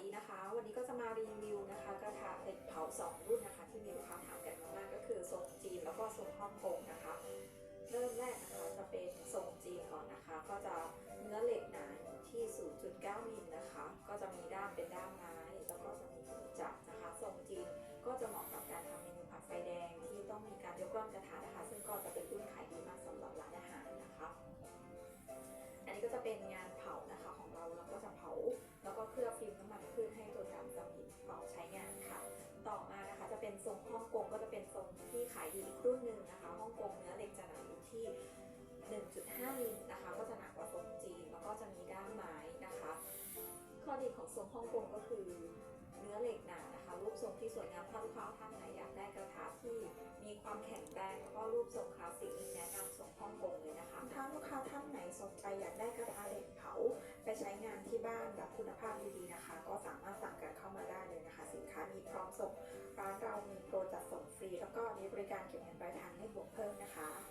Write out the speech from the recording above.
ดีนะคะ วันนี้ก็จะมารีวิวนะคะกระทะเหล็กเผาสองรุ่นนะคะ ที่มีลูกค้าถามกันมามากก็คือทรงจีนแล้วก็ทรงฮ่องกงนะคะ ทรงฮ่องกงก็จะเป็นทรงที่ขายดีอีกรุ่นหนึ่งนะคะฮ่องกงเนื้อเหล็กจะหนาอยู่ที่ 1.5มิลนะคะ ก็จะหนักกว่าทรงจีนแล้วก็จะมีด้ามไม้นะคะ ข้อดีของทรงฮ่องกงก็คือเนื้อเหล็กหนานะคะ รูปทรงที่สวยงามถ้าลูกค้าท่านไหนอยากได้กระทะที่มีความแข็งแรงแล้วก็รูปทรงคลาสสิกแนะนำทรงฮ่องกงเลยนะคะถ้าลูกค้าท่านไหนสนใจอยากได้กระทะเหล็กเผาไปใช้งานที่บ้านแบบคุณภาพ เรามีโปรจัดส่งฟรี แล้วก็มีบริการเก็บเงินปลายทางให้บวกเพิ่มนะคะ